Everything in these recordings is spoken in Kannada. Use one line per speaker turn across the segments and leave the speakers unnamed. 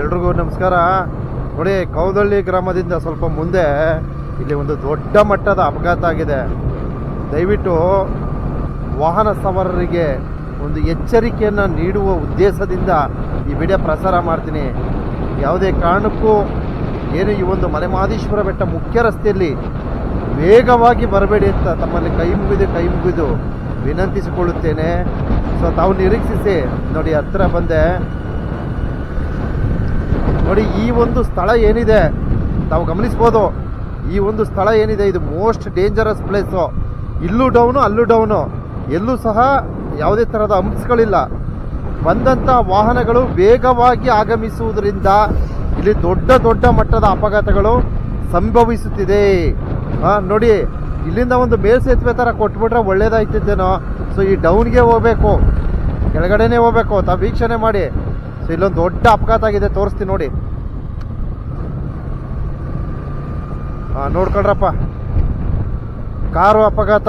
ಎಲ್ರಿಗೂ ನಮಸ್ಕಾರ. ನೋಡಿ, ಕೌದಳ್ಳಿ ಗ್ರಾಮದಿಂದ ಸ್ವಲ್ಪ ಮುಂದೆ ಇಲ್ಲಿ ಒಂದು ದೊಡ್ಡ ಮಟ್ಟದ ಅಪಘಾತ ಆಗಿದೆ. ದಯವಿಟ್ಟು ವಾಹನ ಸವಾರರಿಗೆ ಒಂದು ಎಚ್ಚರಿಕೆಯನ್ನು ನೀಡುವ ಉದ್ದೇಶದಿಂದ ಈ ವಿಡಿಯೋ ಪ್ರಸಾರ ಮಾಡ್ತೀನಿ. ಯಾವುದೇ ಕಾರಣಕ್ಕೂ ಏನು ಈ ಒಂದು ಮಲೆಮಹದೇಶ್ವರ ಬೆಟ್ಟ ಮುಖ್ಯ ರಸ್ತೆಯಲ್ಲಿ ವೇಗವಾಗಿ ಬರಬೇಡಿ ಅಂತ ತಮ್ಮಲ್ಲಿ ಕೈ ಮುಗಿದು ಕೈ ಮುಗಿದು ವಿನಂತಿಸಿಕೊಳ್ಳುತ್ತೇನೆ. ಸೊ ತಾವು ನಿರೀಕ್ಷಿಸಿ, ನೋಡಿ, ಹತ್ರ ಬಂದೆ. ನೋಡಿ, ಈ ಒಂದು ಸ್ಥಳ ಏನಿದೆ? ತಾವು ಗಮನಿಸ್ಬೋದು, ಈ ಒಂದು ಸ್ಥಳ ಏನಿದೆ? ಇದು ಮೋಸ್ಟ್ ಡೇಂಜರಸ್ ಪ್ಲೇಸು ಇಲ್ಲೂ ಡೌನು ಅಲ್ಲೂ ಡೌನು ಎಲ್ಲೂ ಸಹ ಯಾವುದೇ ಥರದ ಅಂಶಗಳಿಲ್ಲ ಬಂದಂಥ ವಾಹನಗಳು ವೇಗವಾಗಿ ಆಗಮಿಸುವುದರಿಂದ ಇಲ್ಲಿ ದೊಡ್ಡ ದೊಡ್ಡ ಮಟ್ಟದ ಅಪಘಾತಗಳು ಸಂಭವಿಸುತ್ತಿದೆ. ಹಾಂ ನೋಡಿ, ಇಲ್ಲಿಂದ ಒಂದು ಮೇಲ್ಸೇತುವೆ ಥರ ಕೊಟ್ಬಿಟ್ರೆ ಒಳ್ಳೇದಾಯ್ತಿದ್ದೇನೋ ಸೊ ಈ ಡೌನ್ಗೆ ಹೋಗಬೇಕು, ಕೆಳಗಡೆನೇ ಹೋಗ್ಬೇಕು. ತಾವು ವೀಕ್ಷಣೆ ಮಾಡಿ. ಇಲ್ಲೊಂದು ದೊಡ್ಡ ಅಪಘಾತ ಆಗಿದೆ ತೋರಿಸ್ತೀನಿ ನೋಡಿ. ನೋಡ್ಕೊಳ್ರಪ್ಪ. ಕಾರು ಅಪಘಾತ.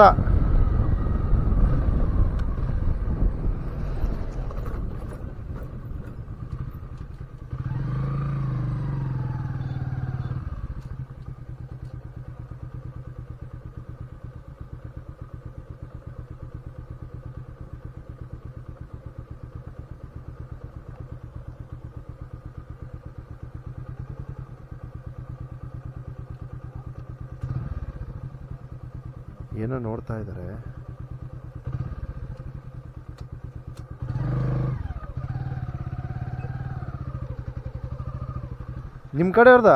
ಏನೋ ನೋಡ್ತಾ ಇದ್ದಾರೆ ನಿಮ್ಮ ಕಡೆ ಅವ್ರದ?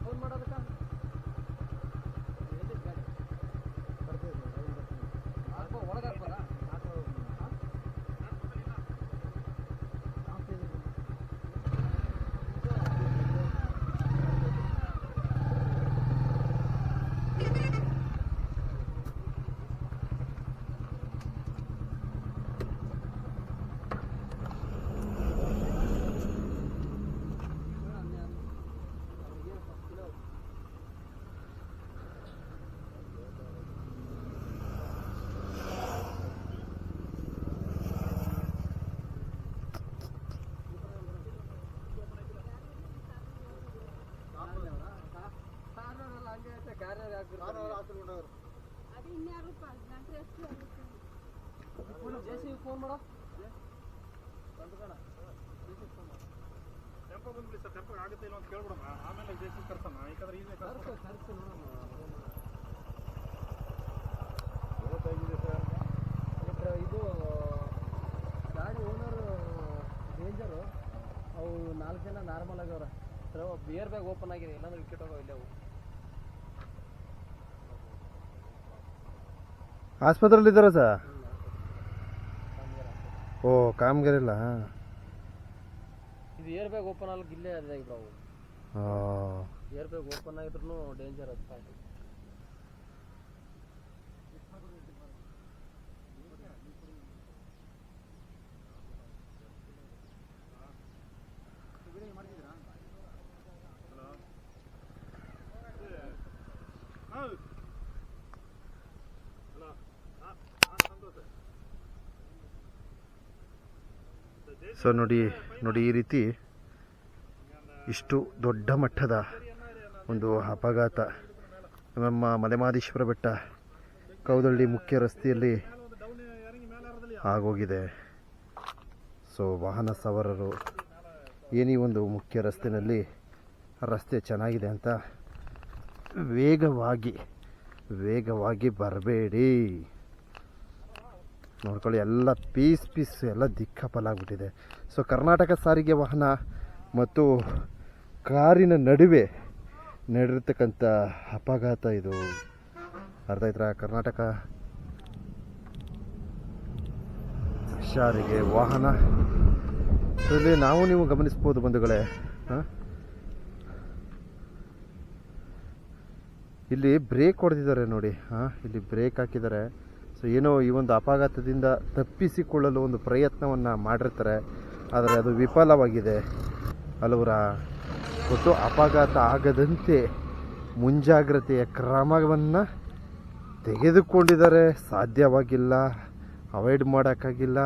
ಫೋನ್ ಇನ್ಯಾರು ನಂತರ ಎಷ್ಟು ಆಗುತ್ತೆ.
ಟೆಂಪೋ ಬಂದ್ಬಿಡಿ ಸರ್. ಟೆಂಪೋ ಆಗುತ್ತೆ ಇಲ್ಲ ಅಂತ ಕೇಳ್ಬಿಡಮ್ಮ. ಆಮೇಲೆ ಜೆ ಸಿ ಕರ್ಸಮ್ಮ ಯಾಕಂದ್ರೆ ಈಗ
ಇದು ಗಾಡಿ ಓನರ್ ಡೇಂಜರು. ಅವು ನಾಲ್ಕು ಜನ ನಾರ್ಮಲ್ ಆಗ್ಯವ್ರ. ಸರ್ ಬಿಯರ್ ಬ್ಯಾಗ್ ಓಪನ್ ಆಗಿದೆ. ಇಲ್ಲಾಂದ್ರೆ ವಿಕೆಟ್ ಹೋಗೋ ಇಲ್ಲೇ ಅವು.
ಆಸ್ಪತ್ರೆಯಲ್ಲಿ ಇದ್ದಾರಾ ಸರ್? ಓ ಕಾಮಗಾರಿಲ್ಲ
ಇದು ಏರ್ ಬ್ಯಾಗ್ ಓಪನ್ ಆಗ್ಲಿಕ್ಕೆ ಇಲ್ಲೇ ಅದಾಗಿಬ್ರು ಅವು
ಹಾಂ
ಏರ್ ಬ್ಯಾಗ್ ಓಪನ್ ಆಗಿದ್ರು ಡೇಂಜರ್ ಅದು
ಸೊ ನೋಡಿ ನೋಡಿ ಈ ರೀತಿ ಇಷ್ಟು ದೊಡ್ಡ ಮಟ್ಟದ ಒಂದು ಅಪಘಾತ. ನಮ್ಮ ಮಲೆಮಾದೇಶ್ವರ ಬೆಟ್ಟ ಕೌದಳ್ಳಿ ಮುಖ್ಯ ರಸ್ತೆಯಲ್ಲಿ ಆಗೋಗಿದೆ. ಸೊ ವಾಹನ ಸವಾರರು, ಏನೀ ಒಂದು ಮುಖ್ಯ ರಸ್ತೆಯಲ್ಲಿ ರಸ್ತೆ ಚೆನ್ನಾಗಿದೆ ಅಂತ ವೇಗವಾಗಿ ವೇಗವಾಗಿ ಬರಬೇಡಿ. ನೋಡ್ಕೊಳ್ಳಿ, ಎಲ್ಲ ಪೀಸ್ ಪೀಸ್, ಎಲ್ಲ ದಿಕ್ಕಾಪಲಾಗ್ಬಿಟ್ಟಿದೆ ಸೊ ಕರ್ನಾಟಕ ಸಾರಿಗೆ ವಾಹನ ಮತ್ತು ಕಾರಿನ ನಡುವೆ ನಡೆದಿರ್ತಕ್ಕಂಥ ಅಪಘಾತ ಇದು. ಅರ್ಥ ಆಯ್ತಾ? ಕರ್ನಾಟಕ ಸಾರಿಗೆ ವಾಹನ. ಇಲ್ಲಿ ನಾವು ನೀವು ಗಮನಿಸ್ಬೋದು ಬಂಧುಗಳೇ ಇಲ್ಲಿ ಬ್ರೇಕ್ ಹೊಡೆದಿದ್ದಾರೆ ನೋಡಿ, ಹಾಂ? ಇಲ್ಲಿ ಬ್ರೇಕ್ ಹಾಕಿದ್ದಾರೆ. ಸೊ ಏನೋ ಈ ಒಂದು ಅಪಘಾತದಿಂದ ತಪ್ಪಿಸಿಕೊಳ್ಳಲು ಒಂದು ಪ್ರಯತ್ನವನ್ನು ಮಾಡಿರ್ತಾರೆ. ಆದರೆ ಅದು ವಿಫಲವಾಗಿದೆ. ಹಲವರ ಒಟ್ಟು ಅಪಘಾತ ಆಗದಂತೆ ಮುಂಜಾಗ್ರತೆಯ ಕ್ರಮವನ್ನು ತೆಗೆದುಕೊಂಡಿದ್ದಾರೆ ಸಾಧ್ಯವಾಗಿಲ್ಲ. ಅವಾಯ್ಡ್ ಮಾಡೋಕ್ಕಾಗಿಲ್ಲ.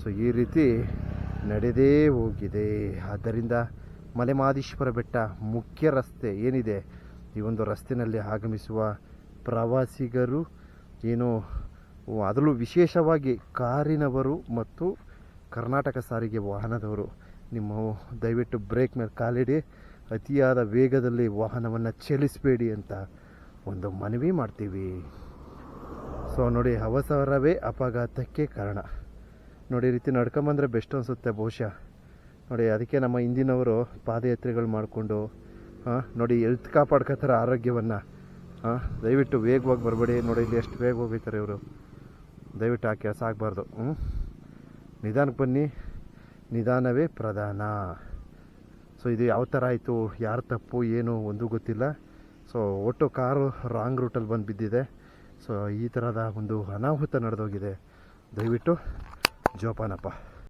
ಸೊ ಈ ರೀತಿ ನಡೆದೇ ಹೋಗಿದೆ. ಆದ್ದರಿಂದ ಮಲೆಮಾದೀಶ್ವರ ಬೆಟ್ಟ ಮುಖ್ಯ ರಸ್ತೆ ಏನಿದೆ? ಈ ಒಂದು ರಸ್ತೆಯಲ್ಲಿ ಆಗಮಿಸುವ ಪ್ರವಾಸಿಗರು ಏನು ಅದರಲ್ಲೂ ವಿಶೇಷವಾಗಿ ಕಾರಿನವರು ಮತ್ತು ಕರ್ನಾಟಕ ಸಾರಿಗೆ ವಾಹನದವರು, ನಿಮ್ಮ ದಯವಿಟ್ಟು ಬ್ರೇಕ್ ಮೇಲೆ ಕಾಲಿಡಿ, ಅತಿಯಾದ ವೇಗದಲ್ಲಿ ವಾಹನವನ್ನು ಚಲಿಸಬೇಡಿ ಅಂತ ಒಂದು ಮನವಿ ಮಾಡ್ತೀವಿ. ಸೊ ನೋಡಿ ಅವಸರವೇ ಅಪಘಾತಕ್ಕೆ ಕಾರಣ. ನೋಡಿ ರೀತಿ ನಡ್ಕೊಂಬಂದರೆ ಬೆಸ್ಟ್ ಅನಿಸುತ್ತೆ ಬಹುಶಃ. ನೋಡಿ, ಅದಕ್ಕೆ ನಮ್ಮ ಹಿಂದಿನವರು ಪಾದಯಾತ್ರೆಗಳು ಮಾಡಿಕೊಂಡು, ಹಾಂ, ನೋಡಿ ಎಲ್ತ್ ಕಾಪಾಡ್ಕೋತಾರೆ ಆರೋಗ್ಯವನ್ನು. ಹಾಂ, ದಯವಿಟ್ಟು ವೇಗವಾಗಿ ಬರಬೇಡಿ. ನೋಡಿ, ಇಲ್ಲಿ ಎಷ್ಟು ವೇಗ ಹೋಗಿದ್ದಾರೆ ಇವರು. ದಯವಿಟ್ಟು ಆ ಕೆಲಸ ಆಗಬಾರ್ದು ನಿಧಾನಕ್ಕೆ ಬನ್ನಿ. ನಿಧಾನವೇ ಪ್ರಧಾನ. ಸೊ ಇದು ಯಾವ ಥರ ಆಯಿತು, ಯಾರು ತಪ್ಪು, ಏನು, ಒಂದು ಗೊತ್ತಿಲ್ಲ. ಸೊ ಒಟ್ಟು ಕಾರು ರಾಂಗ್ ರೂಟಲ್ಲಿ ಬಂದು ಬಿದ್ದಿದೆ. ಸೊ ಈ ಥರದ ಒಂದು ಅನಾಹುತ ನಡೆದೋಗಿದೆ. ದಯವಿಟ್ಟು ಜೋಪಾನಪ್ಪ.